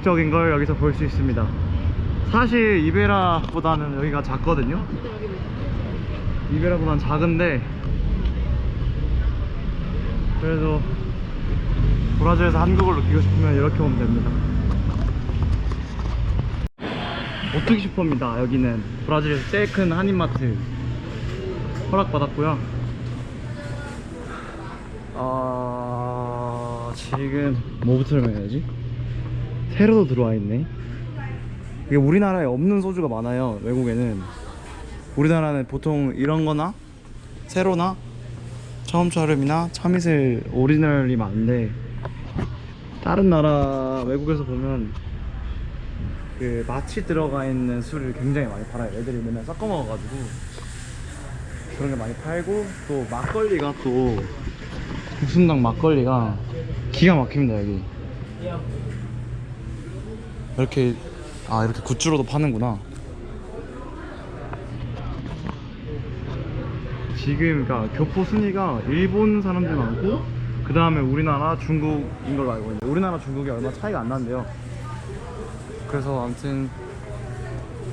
매력적인 걸 여기서 볼 수 있습니다. 사실 이베라보다는 여기가 작거든요. 이베라보다는 작은데 그래도 브라질에서 한국을 느끼고 싶으면 이렇게 오면 됩니다. 오뚜기 슈퍼입니다. 여기는 브라질에서 제일 큰 한인마트 허락받았고요. 아 지금 뭐부터 설명해야지? 새로도 들어와 있네. 이게 우리나라에 없는 소주가 많아요. 외국에는 우리나라는 보통 이런 거나 세로나 처음 촬음이나 참이슬 오리지널이 많은데 다른 나라 외국에서 보면 그 마치 들어가 있는 술을 굉장히 많이 팔아요. 애들이 맨날 섞어 먹어가지고 그런 게 많이 팔고 또 막걸리가 또 국순당 막걸리가 기가 막힙니다 여기. 이렇게 아 이렇게 굿즈로도 파는구나. 지금 그러니까 교포 순위가 일본 사람들 많고 그 다음에 우리나라 중국인 걸로 알고 있는데 우리나라 중국이 얼마 차이가 안 난대요. 그래서 아무튼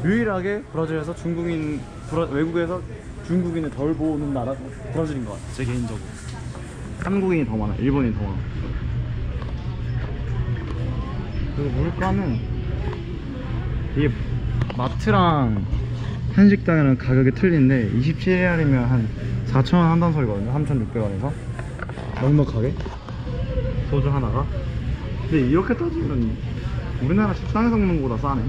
유일하게 브라질에서 중국인 브라, 외국에서 중국인을 덜 보는 나라 브라질인 것 같아요. 제 개인적으로 한국인이 더 많아, 일본인이 더 많아. 그리고 물가는 이게 마트랑 한식당이랑 가격이 틀린데 27리알이면 한 4,000원 한다는 소리거든요. 3,600원에서. 넉넉하게. 소주 하나가. 근데 이렇게 따지면 우리나라 식당에서 먹는 거보다 싸네.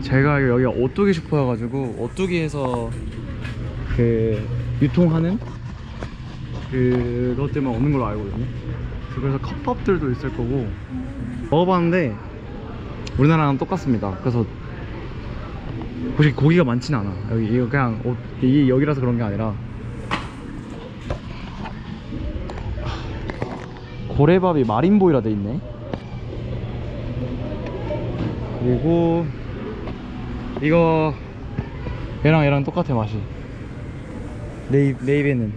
제가 여기가 오뚜기 슈퍼여가지고 오뚜기에서 그 유통하는 그것들만 없는 걸로 알거든요 그래서 컵밥들도 있을 거고. 먹어봤는데 우리나라랑 똑같습니다. 그래서 혹시 고기가 많진 않아. 여기 이거 그냥 옷, 이게 여기라서 그런 게 아니라. 고래밥이 마린보이라 돼 있네. 그리고 이거 얘랑 얘랑 똑같아 맛이. 내, 입, 내 입에는.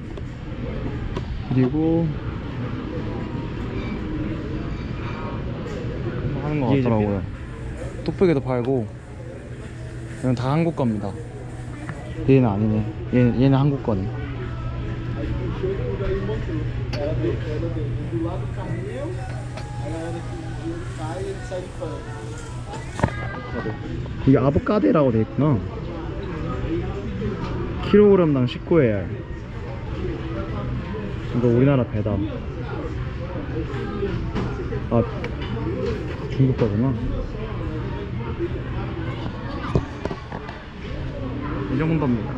그리고 뭐 하는 거 같더라고요. 뚝배기도 팔고 이건 다 한국 겁니다. 얘는 아니네. 얘는, 얘는 한국 거네. 이게 아보카데라고 돼 있구나. 킬로그램당 19AR 이거 우리나라 배다 아 중국 거구나. 이 정도입니다.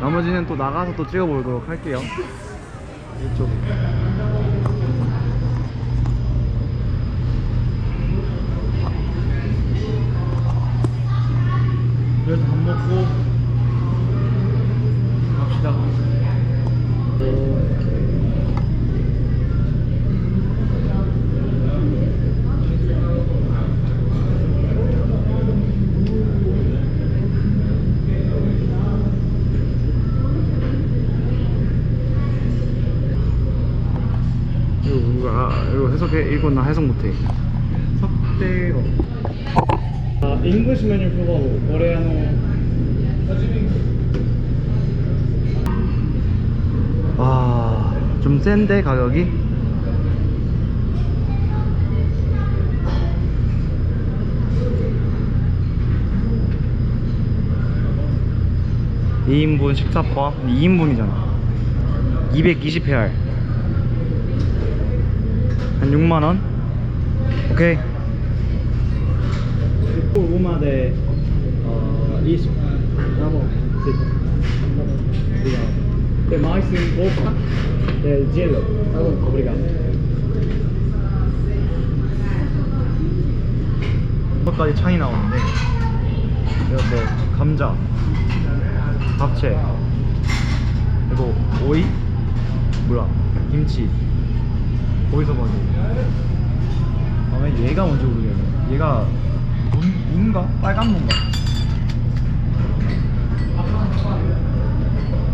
나머지는 또 나가서 또 찍어보도록 할게요. 이쪽. 그래서 밥 먹고 이거 해석해 이거 나 해석 못해. 석대로. 아 잉글리시 메뉴 그거 코레아노 와좀 센데 가격이? 이인분 식사 포함? 2인분이잖아. 220회알 한 6만원? 오케이 de uh, isso. Tá bom. Obrigado. Tem mais um pouco de gelo. Tá bom, obrigado. 이것까지 차이 나오는데 이거 뭐 감자, 잡채, 그리고 오이, 뭐야, 김치, 거기서 먼저. 다음에 얘가 뭔지 모르겠네. 얘가 문, 문가? 빨간 문가?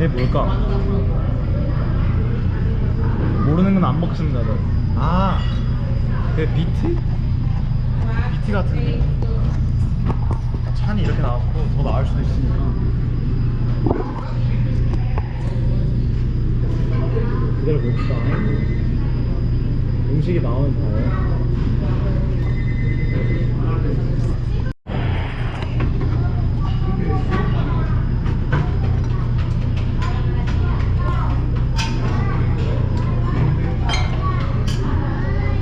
얘 뭘까? 모르는 건 안 먹습니다. 저. 아그 비트? 비트 같은데 찬이 이렇게 나왔고 더 나을 수도 있으니까 그대로 봅시다 음식이 나오면 봐요.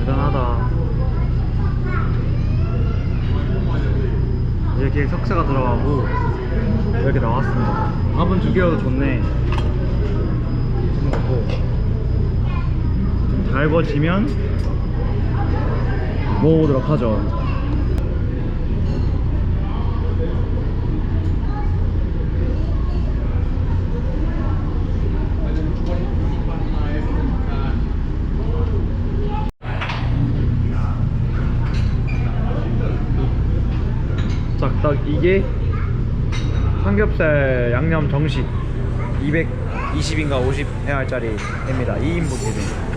대단하다. 이렇게 석쇠가 들어가고 이렇게 나왔습니다. 밥은 두 개여도 좋네. 좀 먹고 좀 달궈지면 먹어보도록 하죠. 딱딱 이게 삼겹살 양념 정식. 220인가 50ml짜리입니다. 2인분 기준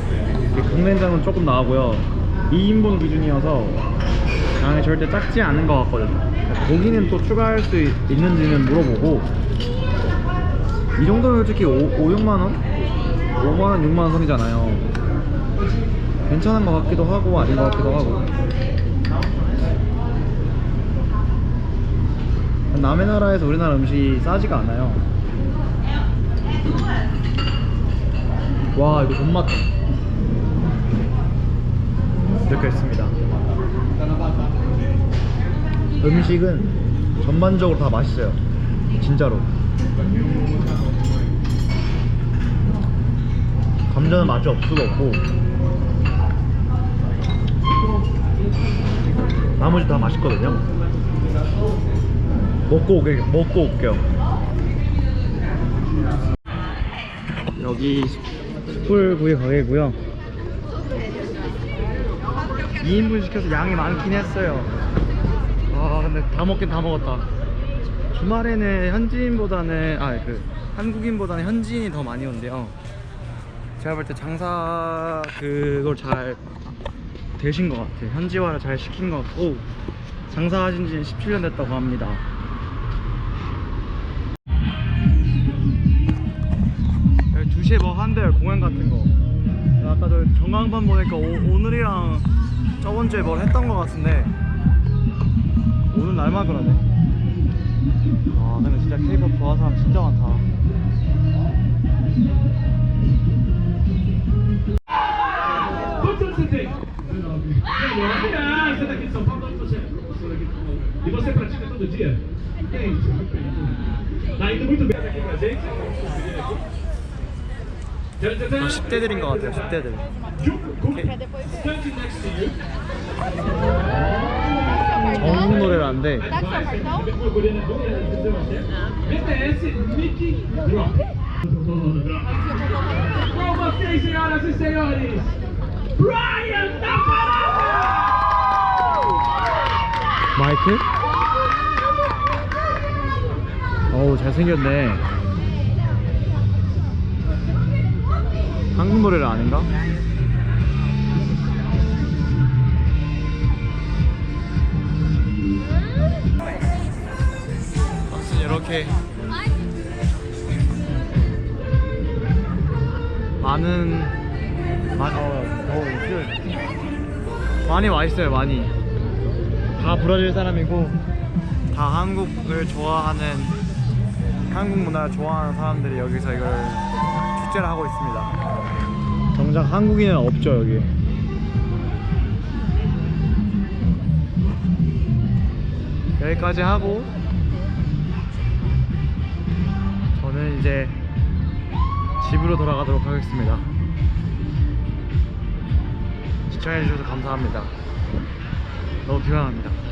국내장은 조금 나오고요. 2인분 기준이어서 양이 절대 작지 않은 것 같거든요. 고기는 또 추가할 수 있- 있는지는 물어보고. 이 정도면 솔직히 5, 5 6만원? 5만원 6만원 선이잖아요. 괜찮은 것 같기도 하고 아닌 것 같기도 하고. 남의 나라에서 우리나라 음식이 싸지가 않아요. 와 이거 존맛 이렇게 했습니다. 음식은 전반적으로 다 맛있어요. 진짜로. 감자는 맛이 없을 수가 없고 나머지 다 맛있거든요. 먹고 오게 먹고 올게요. 여기 숯불구이 가게고요. 2인분 시켜서 양이 많긴 했어요. 아 근데 다 먹긴 다 먹었다. 주말에는 현지인보다는 아 그 한국인보다는 현지인이 더 많이 온대요. 제가 볼 때 장사 그걸 잘 되신 것 같아요. 현지화를 잘 시킨 것 같고 장사하신 지 17년 됐다고 합니다. 여기 2시에 뭐 한대요 공연 같은 거 아까 저 전광판 보니까 오, 늘이랑 저번 주에 뭘 했던 거 같은데 오늘 날만 그러네 아 근데 진짜 K-pop 좋아하는 사람 진짜 많다 Quantos você tem? 19. Ah, você é daqui de São Paulo? Onde você é? Sou daqui de São Paulo. E você pratica todo dia? Tem. Tá indo muito bem aqui pra gente. Quero dizer, 저 10대들인 것 같아요 10대들 Stand next to you. 전국 노래를 vocês, senhoras e senhores, Brian da 마이크? 어우 잘생겼네 한국 노래를 아는가? 아무튼 이렇게 많은 마, 어, 어, 그, 많이 맛있어요 많이 다 브라질 사람이고 다 한국을 좋아하는 한국 문화를 좋아하는 사람들이 여기서 이걸 축제를 하고 있습니다. 정작 한국인은 없죠 여기. 여기까지 하고 저는 이제 집으로 돌아가도록 하겠습니다. 시청해주셔서 감사합니다. 너무 피곤합니다.